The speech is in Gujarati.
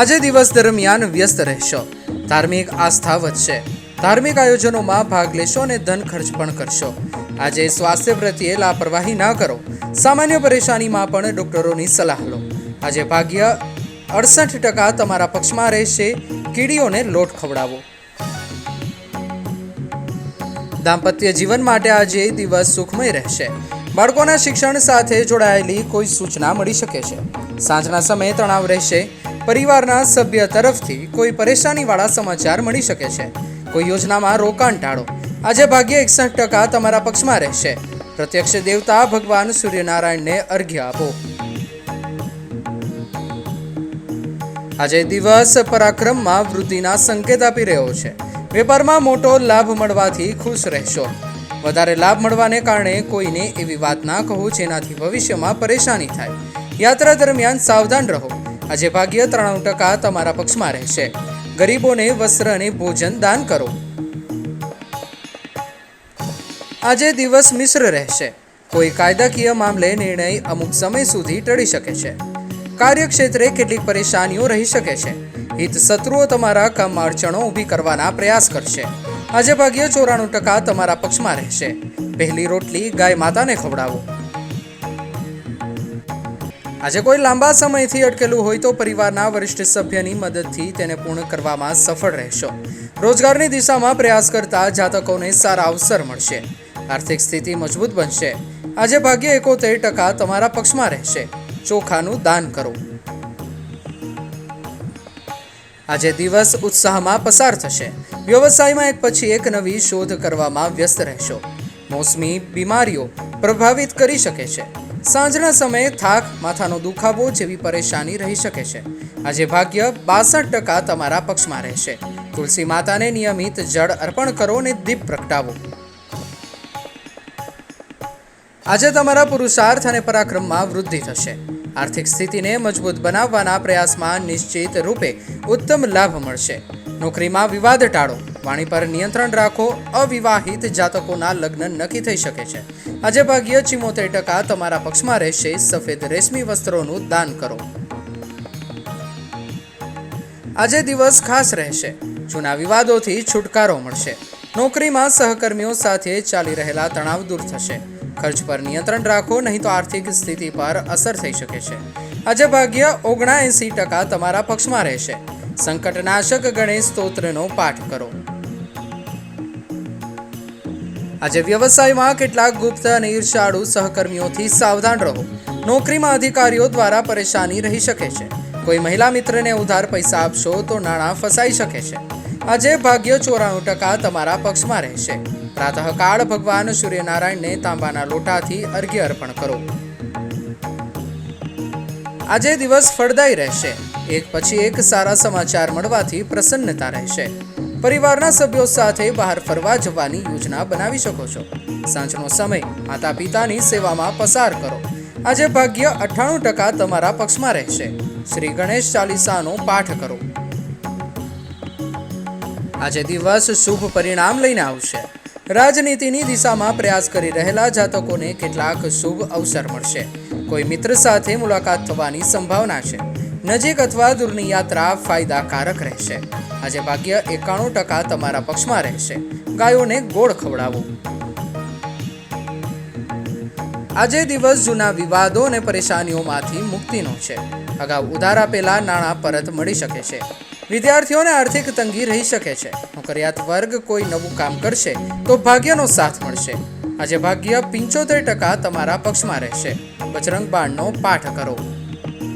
આજે દિવસ દરમિયાન વ્યસ્ત રહેશો. ધાર્મિક આસ્થા વધશે. ધાર્મિક આયોજનોમાં ભાગ લેશો અને ધન ખર્ચ પણ કરશો. આજે સ્વાસ્થ્ય પ્રત્યે લાપરવાહી ના કરો. સામાન્ય પરેશાનીમાં પણ ડોક્ટરોની સલાહ લો. આજે ભાગ્ય અડસઠ ટકા તમારા પક્ષમાં રહેશે. કીડીઓને લોટ ખવડાવો. દાંપત્ય જીવન માટે આજે દિવસ સુખમય રહેશે. બાળકોના શિક્ષણ સાથે જોડાયેલી કોઈ સૂચના મળી શકે છે. સાંજના સમયે તણાવ રહેશે. પરિવારના સભ્ય તરફથી કોઈ પરેશાનીવાળા સમાચાર મળી શકે છે. કોઈ યોજનામાં રોકાણ ટાળો. આજે ભાગ્ય એકસઠ ટકા તમારા પક્ષમાં રહેશે. પ્રત્યક્ષ દેવતા ભગવાન સૂર્યનારાયણને અર્ઘ્ય આપો. આજે દિવસ પરાક્રમમાં વૃદ્ધિના સંકેત આપી રહ્યો છે. વેપારમાં મોટો લાભ મળવાથી ખુશ રહેશો. વધારે લાભ મળવાને કારણે કોઈને એવી વાત ના કહો જેનાથી ભવિષ્યમાં પરેશાની થાય. યાત્રા દરમિયાન સાવધાન રહો. આજે ભાગ્ય ત્રાણું ટકા તમારા પક્ષમાં રહેશે. ગરીબોને વસ્ત્ર અને ભોજન દાન કરો. આજે દિવસ મિશ્ર રહેશે. કોઈ કાયદાકીય મામલે નિર્ણય અમુક સમય સુધી ટળી શકે છે. કાર્યક્ષેત્રે કેટલીક પરેશાનીઓ રહી શકે છે. હિત શત્રુઓ તમારા કામમાં અડચણો ઊભી કરવાના પ્રયાસ કરશે. આજે ભાગ્ય ચોરાણું ટકા તમારા પક્ષમાં રહેશે. પહેલી રોટલી ગાય માતાને ખવડાવો. આજે કોઈ લાંબા સમયથી અટકેલું હોય તો પરિવારના વરિષ્ઠ સભ્યની મદદથી તેને પૂર્ણ કરવામાં સફળ રહેશો. રોજગારની દિશામાં પ્રયાસ કરતા જાતકોને સારા અવસર મળશે. આર્થિક સ્થિતિ મજબૂત બનશે. આજે ભાગ્ય એકોતેર ટકા તમારા પક્ષમાં રહેશે. ચોખાનું દાન કરો. આજે દિવસ ઉત્સાહમાં પસાર થશે. વ્યવસાયમાં એક પછી એક નવી શોધ કરવામાં વ્યસ્ત રહેશો. મોસમી બીમારીઓ પ્રભાવિત કરી શકે છે. સાંજના સમયે થાક, માથાનો દુખાવો જેવી પરેશાની રહી શકે છે. આજે ભાગ્ય બાસઠ ટકા તમારા પક્ષમાં રહેશે. તુલસી માતાને નિયમિત જળ અર્પણ કરો અને દીપ પ્રગટાવો. આજે તમારા પુરુષાર્થ અને પરાક્રમમાં વૃદ્ધિ થશે. આર્થિક સ્થિતિને મજબૂત બનાવવાના પ્રયાસમાં નિશ્ચિત રૂપે ઉત્તમ લાભ મળશે. નોકરીમાં વિવાદ ટાળો. વાણી પર નિયંત્રણ રાખો, અવિવાહિત જાતકોના લગ્ન નક્કી થઈ શકે છે. આજે ભાગ્ય ચિમોતેર ટકા તમારા પક્ષમાં રહેશે, સફેદ રેશમી વસ્ત્રોનું દાન કરો. આજે દિવસ ખાસ રહેશે. જૂના વિવાદોથી છુટકારો મળશે. નોકરીમાં સહકર્મીઓ સાથે ચાલી રહેલા તણાવ દૂર થશે. ખર્ચ પર નિયંત્રણ રાખો, નહીં તો આર્થિક સ્થિતિ પર અસર થઈ શકે છે. આજે ભાગ્ય ઓગણાએંસી ટકા તમારા પક્ષમાં રહેશે. સંકટનાશક ગણેશ સ્તોત્રનો પાઠ કરો. આજે વ્યવસાયમાં કેટલાક ગુપ્ત અને ઈર્ષાળુ સહકર્મીઓથી સાવધાન રહો. નોકરીમાં અધિકારીઓ દ્વારા પરેશાની રહી શકે છે. કોઈ મહિલા મિત્રને ઉધાર પૈસા આપશો તો નાણાં ફસાઈ શકે છે. આજે ભાગ્ય ચોરાણું ટકા તમારા પક્ષમાં રહેશે. પ્રાતઃકાળ ભગવાન સૂર્યનારાયણને તાંબાના લોટાથી અર્ઘ્ય અર્પણ કરો. આજે દિવસ ફળદાયી રહેશે. એક પછી એક સારા સમાચાર મળવાથી પ્રસન્નતા રહેશે. પરિવારના સભ્યો સાથે બહાર ફરવા જવાની યોજના બનાવી શકો છો. સાંજનો સમય માતા પિતાની સેવામાં પસાર કરો. આજે ભાગ્ય અઠ્ઠાણું ટકા તમારા પક્ષમાં રહેશે. શ્રી ગણેશ ચાલીસાનો પાઠ કરો. આજે દિવસ શુભ પરિણામ લઈને આવશે. રાજનીતિની દિશામાં પ્રયાસ કરી રહેલા જાતકોને કેટલાક શુભ અવસર મળશે. કોઈ મિત્ર સાથે મુલાકાત થવાની સંભાવના છે. નજીક અથવા દૂરની યાત્રા ફાયદાકારક રહેશે. આજે ભાગ્ય એકાણું ટકા તમારા પક્ષમાં રહેશે. ગાયોને ગોળ ખવડાવો. આજે દિવસ જૂના વિવાદો અને પરેશાનીઓમાંથી મુક્તિનો છે. અગાઉ ઉધાર આપેલા નાણાં પરત મળી શકે છે. વિદ્યાર્થીઓને આર્થિક તંગી રહી શકે છે. નોકરિયાત વર્ગ કોઈ નવું કામ કરશે તો ભાગ્યનો સાથ મળશે. આજે ભાગ્ય પંચોતેર ટકા તમારા પક્ષમાં રહેશે. બજરંગ બાણનો પાઠ કરો.